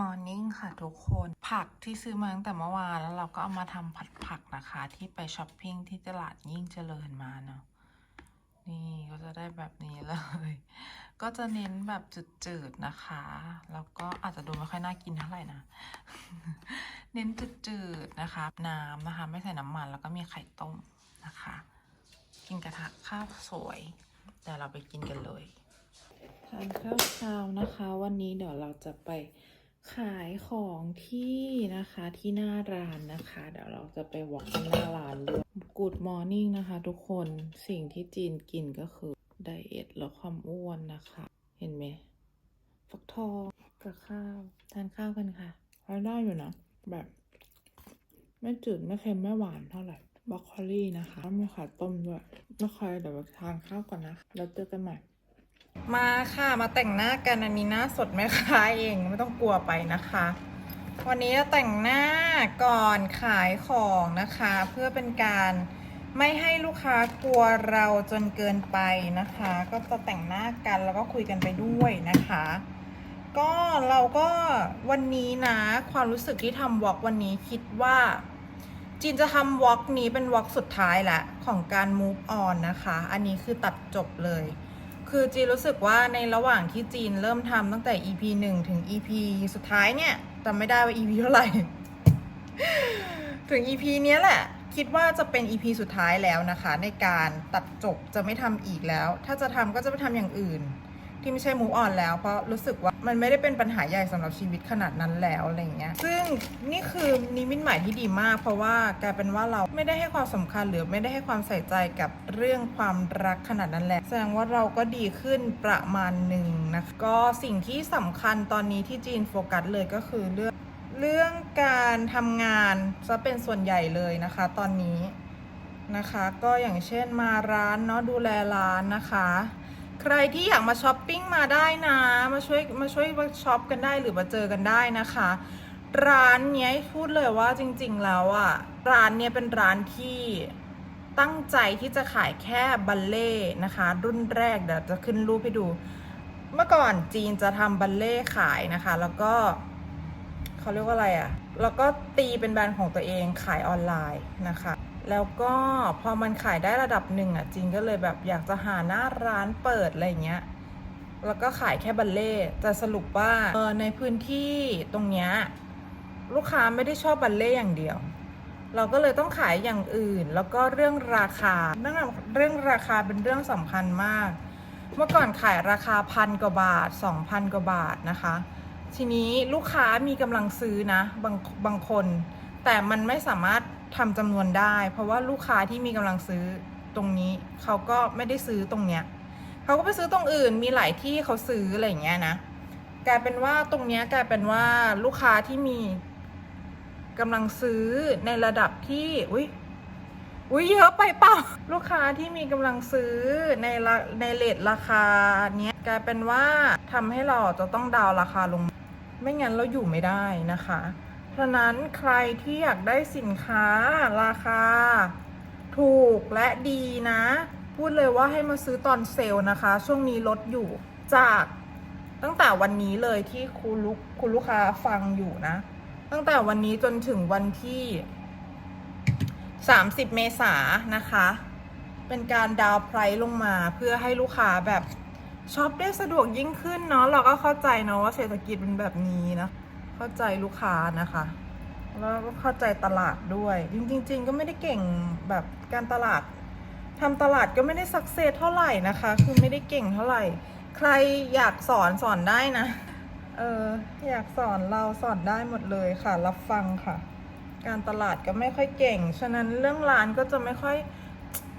มอร์นิ่งค่ะทุกคน ผักที่ซื้อมาตั้งแต่เมื่อวานแล้วเราก็เอามาทำผัดผักนะคะ ที่ไปช้อปปิ้งที่ตลาดยิ่งเจริญมาเนาะนี่ก็จะได้แบบนี้เลย ก็จะเน้นแบบจืดๆนะคะ แล้วก็อาจจะดูไม่ค่อยน่ากินเท่าไหร่นะ เน้นจืดๆนะคะ น้ำนะคะ ไม่ใส่น้ำมันแล้วก็มีไข่ต้มนะคะ กินกระทะข้าวสวยเดี๋ยวเราไปกินกันเลยทานข้าวเช้านะคะ วันนี้เดี๋ยวเราจะไป ขายของที่นะคะที่หน้าร้านนะคะ เดี๋ยวเราจะไปวอล์กหน้าร้านด้วย Good Morning นะคะ ทุกคนสิ่งที่จีนกินก็คือไดเอทลดความอ้วนนะคะ เห็นไหมฟักทองกับข้าว ทานข้าวกันค่ะใช้ได้อยู่นะ แบบ ไม่จืดไม่เค็มไม่หวานเท่าไหร่บรอกโคลี่นะคะมีไข่ต้มด้วยแล้วใครเดี๋ยวทานข้าวก่อนนะ แล้วเจอกันใหม่ มาค่ะมาแต่งหน้ากันอันนี้หน้าสดไหมคะเองไม่ต้องกลัวไปนะคะ วันนี้จะแต่งหน้าก่อนขายของนะคะ เพื่อเป็นการไม่ให้ลูกค้ากลัวเราจนเกินไปนะคะ ก็จะแต่งหน้ากันแล้วก็คุยกันไปด้วยนะคะ ก็เราก็วันนี้นะความรู้สึกที่ทำวอล์กวันนี้คิดว่าจีนจะทำวอล์กนี้เป็นวอล์กสุดท้ายแหละของการ move on นะคะ อันนี้คือตัดจบเลย คือจีนรู้สึกว่าในระหว่างที่จีนเริ่มทำตั้งแต่ EP 1 ถึง EP สุดท้ายเนี่ยจำไม่ได้ว่า EP เท่าไหร่ ถึง EP เนี้ยแหละ คิดว่าจะเป็น EP สุดท้ายแล้วนะคะ ในการตัดจบจะไม่ทำอีกแล้ว ถ้าจะทำก็จะไปทำอย่างอื่น ที่ไม่ใช่ move on แล้ว เพราะรู้สึกว่ามันไม่ได้เป็นปัญหาใหญ่สำหรับชีวิตขนาดนั้นแล้วอะไรเงี้ยซึ่งนี่คือนิมิตหมายที่ดีมาก เพราะว่ากลายเป็นว่าเราไม่ได้ให้ความสำคัญหรือไม่ได้ให้ความใส่ใจกับเรื่องความรักขนาดนั้นแหละแสดงว่าเราก็ดีขึ้นประมาณหนึ่งนะก็สิ่งที่สำคัญตอนนี้ที่จีนโฟกัสเลยก็คือเรื่องเรื่องการทำงานจะเป็นส่วนใหญ่เลยนะคะ ตอนนี้นะคะ ก็อย่างเช่นมาร้านเนาะดูแลร้านนะคะ ใครที่อยากมาช้อปปิ้งมาได้นะ มาช่วยมาช่วยมาช็อปกันได้หรือมาเจอกันได้นะคะ ร้านเนี้ยพูดเลยว่าจริง ๆ แล้วอะร้านเนี้ยเป็นร้านที่ตั้งใจที่จะขายแค่บัลเล่นะคะ รุ่นแรกเดี๋ยวจะขึ้นรูปให้ดู เมื่อก่อนจีนจะทำบัลเล่ขายนะคะ แล้วก็เขาเรียกว่าอะไรอะแล้วก็ตีเป็นแบรนด์ของตัวเองขายออนไลน์นะคะ แล้วก็พอมันขายได้ระดับหนึ่งอะจีนก็เลยแบบอยากจะหาหน้าร้านเปิดอะไรเงี้ย แล้วก็ขายแค่บัลเล่แต่สรุปว่าเออในพื้นที่ตรงเนี้ยลูกค้าไม่ได้ชอบบัลเล่อย่างเดียว เราก็เลยต้องขายอย่างอื่น แล้วก็เรื่องราคาเรื่องเรื่องราคาเป็นเรื่องสำคัญมาก เมื่อก่อนขายราคาพันกว่าบาทสองพันกว่าบาทนะคะ ทีนี้ลูกค้ามีกำลังซื้อนะบางบางคน แต่มันไม่สามารถ ทำจำนวนได้ เพราะว่าลูกค้าที่มีกำลังซื้อตรงนี้ เขาก็ไม่ได้ซื้อตรงเนี้ยเขาก็ไปซื้อตรงอื่นมีหลายที่เขาซื้ออะไรอย่างเงี้ยนะกลายเป็นว่าตรงเนี้ยกลายเป็นว่าลูกค้าที่มีกำลังซื้อในระดับที่อุ้ยอุ้ยเยอะไปเปล่าลูกค้าที่มีกำลังซื้อในละในเลทราคาเนี้ยกลายเป็นว่าทำให้เราจะต้องดาวราคาลง ไม่งั้นเราอยู่ไม่ได้นะคะ ฉะนั้นใครที่อยากได้สินค้าราคา ถูกและดีนะ พูดเลยว่าให้มาซื้อตอนเซลล์นะคะ ช่วงนี้ลดอยู่จากตั้งแต่วันนี้เลยที่คุณลูกคุณลูกค้าฟังอยู่นะ ตั้งแต่วันนี้จนถึงวันที่ 30 เมษายนะคะ เป็นการดาวไพรส์ลงมาเพื่อให้ลูกค้าแบบช็อปได้สะดวกยิ่งขึ้นเนาะเราก็เข้าใจเนาะว่าเศรษฐกิจเป็นแบบนี้นะ เข้าใจลูกค้านะคะ แล้วก็เข้าใจตลาดด้วย จริง ๆ ก็ไม่ได้เก่งแบบการตลาดทำตลาดก็ไม่ได้สักเซสเท่าไหร่นะคะ คือไม่ได้เก่งเท่าไหร่ ใครอยากสอนสอนได้นะ เอออยากสอนเราสอนได้หมดเลยค่ะ รับฟังค่ะ การตลาดก็ไม่ค่อยเก่ง ฉะนั้นเรื่องร้านก็จะไม่ค่อย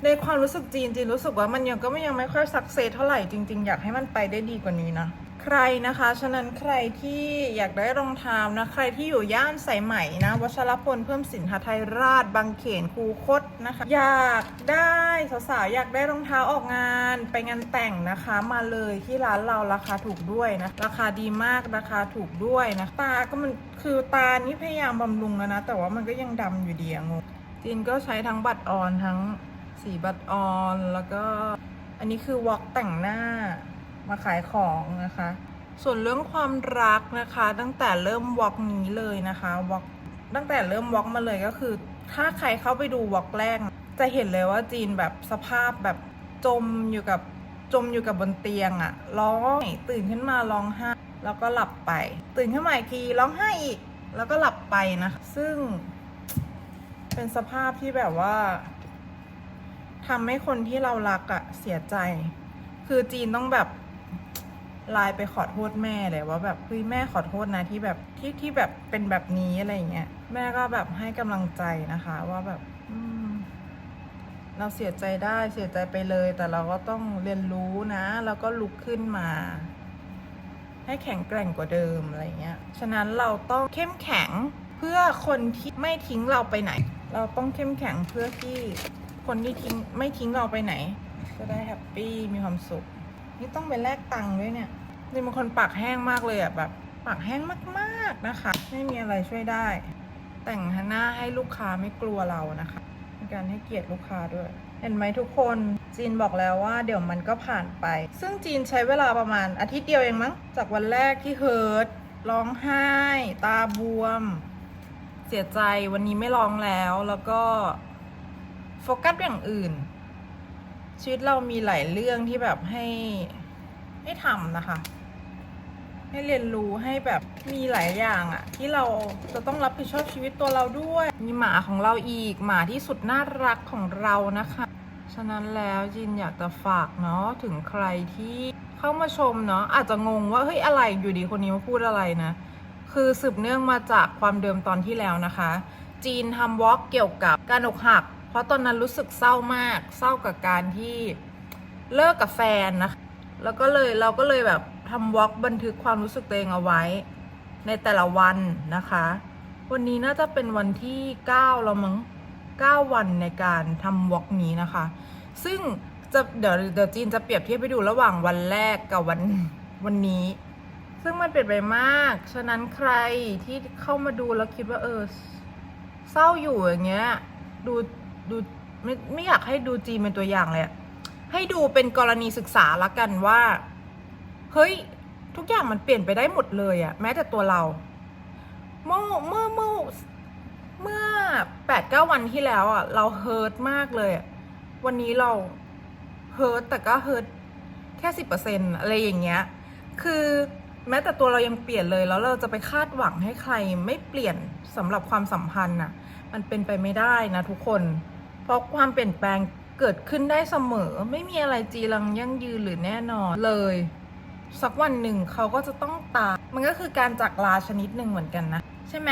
ในความรู้สึกจีนจีนรู้สึกว่ามันยังก็ไม่ยังไม่ค่อยสักเซสเท่าไหร่จริง ๆ อยากให้มันไปได้ดีกว่านี้นะ ใครนะคะ ฉะนั้นใครที่อยากได้รองเท้านะ ใครที่อยู่ย่านสายไหมนะ วัชรพลเพิ่มสินหาไทยราชบางเขนคูคตนะคะ อยากได้สาวๆอยากได้รองเท้าออกงานไปงานแต่งนะคะ มาเลยที่ร้านเราราคาถูกด้วยนะ ราคาดีมากราคาถูกด้วยนะ ตาก็มันคือตานี่พยายามบำรุงแล้วนะ แต่ว่ามันก็ยังดำอยู่ดีงงจีนก็ใช้ทั้งบัตรออนทั้งสีบัตรออนแล้วก็อันนี้คือวอล์กแต่งหน้า มาขายของนะคะ ส่วนเรื่องความรักนะคะ ตั้งแต่เริ่มวอล์กนี้เลยนะคะวอล์กตั้งแต่เริ่มวอล์กมาเลยก็คือ ถ้าใครเข้าไปดูวอล์กแรก จะเห็นเลยว่าจีนแบบสภาพแบบจมอยู่กับจมอยู่กับบนเตียงอะร้องตื่นขึ้นมาร้องไห้แล้วก็หลับไป ตื่นขึ้นมาอีกทีร้องไห้อีกแล้วก็หลับไปนะคะซึ่งเป็นสภาพที่แบบว่าทำให้คนที่เรารักอะเสียใจ คือจีนต้องแบบ ไลน์ไปขอโทษแม่เลยว่าแบบเฮ้ยแม่ขอโทษนะที่แบบที่ที่แบบเป็นแบบนี้อะไรเงี้ยแม่ก็แบบให้กำลังใจนะคะ ว่าแบบเราเสียใจได้เสียใจไปเลย แต่เราก็ต้องเรียนรู้นะ แล้วก็ลุกขึ้นมา ให้แข็งแกร่งกว่าเดิมอะไรเงี้ยฉะนั้นเราต้องเข้มแข็งเพื่อคนที่ไม่ทิ้งเราไปไหน เราต้องเข้มแข็งเพื่อที่คนที่ทิ้งไม่ทิ้งเราไปไหนจะได้แฮปปี้มีความสุข นี่ต้องไปแลกตังค์ด้วยเนี่ย นี่บางคนปากแห้งมากเลยอะแบบปากแห้งมากๆนะคะ ไม่มีอะไรช่วยได้ แต่งหน้าให้ลูกค้าไม่กลัวเรานะคะเป็นการให้เกียรติลูกค้าด้วย เห็นไหมทุกคนจีนบอกแล้วว่าเดี๋ยวมันก็ผ่านไป ซึ่งจีนใช้เวลาประมาณอาทิตย์เดียวเองมั้ง จากวันแรกที่เฮิร์ตร้องไห้ ตาบวม เสียใจวันนี้ไม่ร้องแล้วแล้วก็โฟกัสอย่างอื่น ชีวิตเรามีหลายเรื่องที่แบบให้ให้ทำนะคะ ให้เรียนรู้ให้แบบมีหลายอย่างอะที่เราจะต้องรับผิดชอบชีวิตตัวเราด้วย มีหมาของเราอีกหมาที่สุดน่ารักของเรานะคะ ฉะนั้นแล้วจินอยากจะฝากเนาะถึงใครที่เข้ามาชมเนาะอาจจะงงว่าเฮ้ยอะไรอยู่ดีคนนี้มาพูดอะไรนะ คือสืบเนื่องมาจากความเดิมตอนที่แล้วนะคะ จีนทำวอล์กเกี่ยวกับการอกหัก ราะตอนนั้นรู้สึกเศร้ามาก เศร้ากับการที่เลิกกับแฟนนะคะแล้วก็เลยเราก็เลยแบบทำวอล์กบันทึกความรู้สึกตัวเองเอาไว้ ในแต่ละวันนะคะ วันนี้น่าจะเป็นวันที่9แล้วมั้ง9 วันในการทำวอล์กนี้นะคะ ซึ่งจะเดี๋ยวเดี๋ยวจีนจะเปรียบเทียบไปดูระหว่างวันแรกกับวันวันนี้ ซึ่งมันเปลี่ยนไปมาก ฉะนั้นใครที่เข้ามาดูแล้วคิดว่าเออ เศร้าอยู่อย่างเงี้ย ดู ดูไม่ไม่อยากให้ดูจีนเป็นตัวอย่างเลย ให้ดูเป็นกรณีศึกษาละกันว่า เฮ้ย ทุกอย่างมันเปลี่ยนไปได้หมดเลยอะแม้แต่ตัวเรา เมื่อเมื่อเมื่อเมื่อแปดเก้าวันที่แล้วอะเราเฮิร์ตมากเลยอะวันนี้เราเฮิร์ตแต่ก็เฮิร์ตแค่สิบเปอร์เซ็นอะไรอย่างเงี้ย คือแม้แต่ตัวเรายังเปลี่ยนเลย แล้วเราจะไปคาดหวังให้ใครไม่เปลี่ยนสำหรับความสัมพันธ์น่ะ มันเป็นไปไม่ได้นะทุกคน เพราะความเปลี่ยนแปลงเกิดขึ้นได้เสมอ ไม่มีอะไรจีรังยั่งยืนหรือแน่นอนเลย สักวันหนึ่งเขาก็จะต้องตายมันก็คือการจากลาชนิดหนึ่งเหมือนกันนะ ใช่ไหม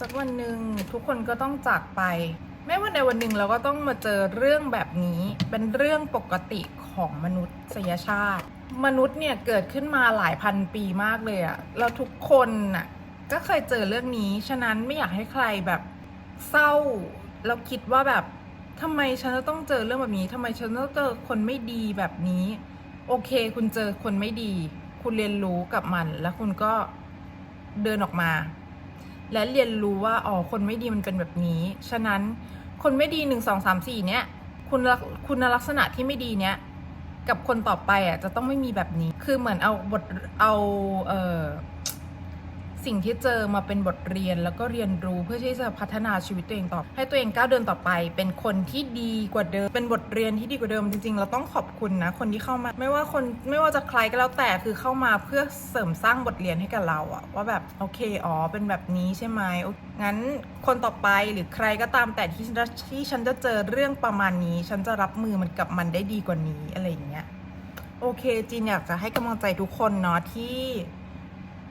สักวันหนึ่งทุกคนก็ต้องจากไป ไม่ว่าในวันหนึ่งเราก็ต้องมาเจอเรื่องแบบนี้ เป็นเรื่องปกติของมนุษยชาติ มนุษย์เนี่ยเกิดขึ้นมาหลายพันปีมากเลยอะแล้วทุกคนน่ะก็เคยเจอเรื่องนี้ ฉะนั้นไม่อยากให้ใครแบบเศร้าแล้วคิดว่าแบบ ทำไมฉันจะต้องเจอเรื่องแบบนี้ทำไมฉันต้องเจอคนไม่ดีแบบนี้ โอเค คุณเจอคนไม่ดี คุณเรียนรู้กับมัน แล้วคุณก็เดินออกมา และเรียนรู้ว่าอ๋อคนไม่ดีมันเป็นแบบนี้ ฉะนั้นคนไม่ดีหนึ่งสองสามสี่เนี้ยคุณลักคุณลักษณะที่ไม่ดีเนี้ยกับคนต่อไปอะจะต้องไม่มีแบบนี้ คือเหมือนเอาบทเอาเอ่อ สิ่งที่เจอมาเป็นบทเรียนแล้วก็เรียนรู้เพื่อที่จะพัฒนาชีวิตตัวเองต่อ ให้ตัวเองก้าวเดินต่อไป เป็นคนที่ดีกว่าเดิม เป็นบทเรียนที่ดีกว่าเดิมจริงๆ เราต้องขอบคุณนะคนที่เข้ามา ไม่ว่าคนไม่ว่าจะใครก็แล้วแต่คือเข้ามาเพื่อเสริมสร้างบทเรียนให้กับเราอะว่าแบบโอเคอ๋อเป็นแบบนี้ใช่ไหมโองั้นคนต่อไปหรือใครก็ตามแต่ที่ที่ฉันจะเจอเรื่องประมาณนี้ ฉันจะรับมือมันกับมันได้ดีกว่านี้อะไรอย่างเงี้ยโอเคจีนอยากจะให้กำลังใจทุกคนเนาะที่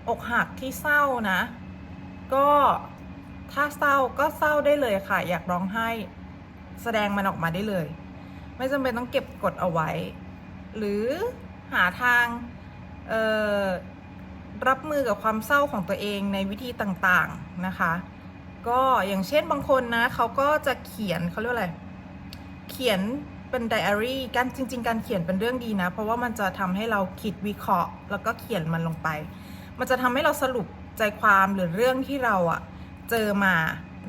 อกหักที่เศร้านะ ก็ถ้าเศร้าก็เศร้าได้เลยค่ะ อยากร้องไห้แสดงมันออกมาได้เลย ไม่จำเป็นต้องเก็บกดเอาไว้ หรือหาทางรับมือกับความเศร้าของตัวเองในวิธีต่างๆนะคะ ก็อย่างเช่นบางคนนะเขาก็จะเขียนเขาเรียกอะไร เขียนเป็นไดอารี่การจริง ๆ การเขียนเป็นเรื่องดีนะ เพราะว่ามันจะทำให้เราคิดวิเคราะห์ แล้วก็เขียนมันลงไป มันจะทำให้เราสรุปใจความหรือเรื่องที่เราอะเจอมา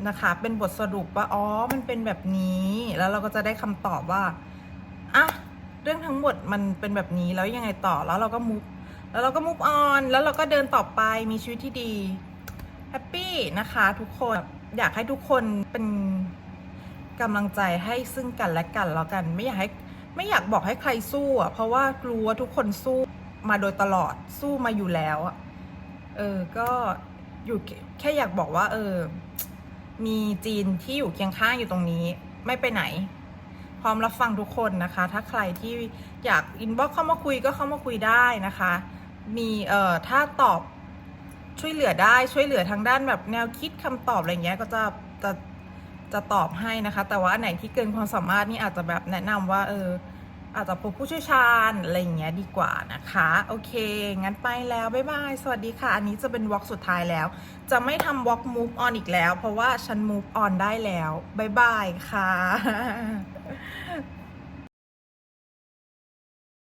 นะคะ เป็นบทสรุปว่าอ๋อมันเป็นแบบนี้ แล้วเราก็จะได้คำตอบว่าอะเรื่องทั้งหมดมันเป็นแบบนี้แล้วยังไงต่อแล้วเราก็มุกแล้วเราก็ move on แล้วเราก็เดินต่อไปมีชีวิตที่ดีแฮปปี้นะคะทุกคนอยากให้ทุกคนเป็นกำลังใจให้ซึ่งกันและกันแล้วกัน ไม่อยากให้ไม่อยากบอกให้ใครสู้อะเพราะว่ารู้ว่าทุกคนสู้มาโดยตลอดสู้มาอยู่แล้วอะ เออก็อยู่แค่อยากบอกว่า เออ มีจีนที่อยู่เคียงข้างอยู่ตรงนี้ ไม่ไปไหน พร้อมรับฟังทุกคนนะคะ ถ้าใครที่อยากอินบ็อกเข้ามาคุยก็เข้ามาคุยได้นะคะ มีเอ่อถ้าตอบช่วยเหลือได้ช่วยเหลือทางด้านแบบแนวคิดคำตอบอะไรเงี้ยก็จะจะจะตอบให้นะคะ แต่ว่าอันไหนที่เกินความสามารถนี่อาจจะแบบแนะนำว่า เออ อาจจะพบผู้เชี่ยวชาญอะไรอย่างเงี้ยดีกว่านะคะ โอเค งั้นไปแล้วบ๊ายบาย สวัสดีค่ะ อันนี้จะเป็นวอล์กสุดท้ายแล้ว จะไม่ทำวอล์กมูฟออนอีกแล้ว เพราะว่าฉันมูฟออนได้แล้วบ๊ายบายค่ะ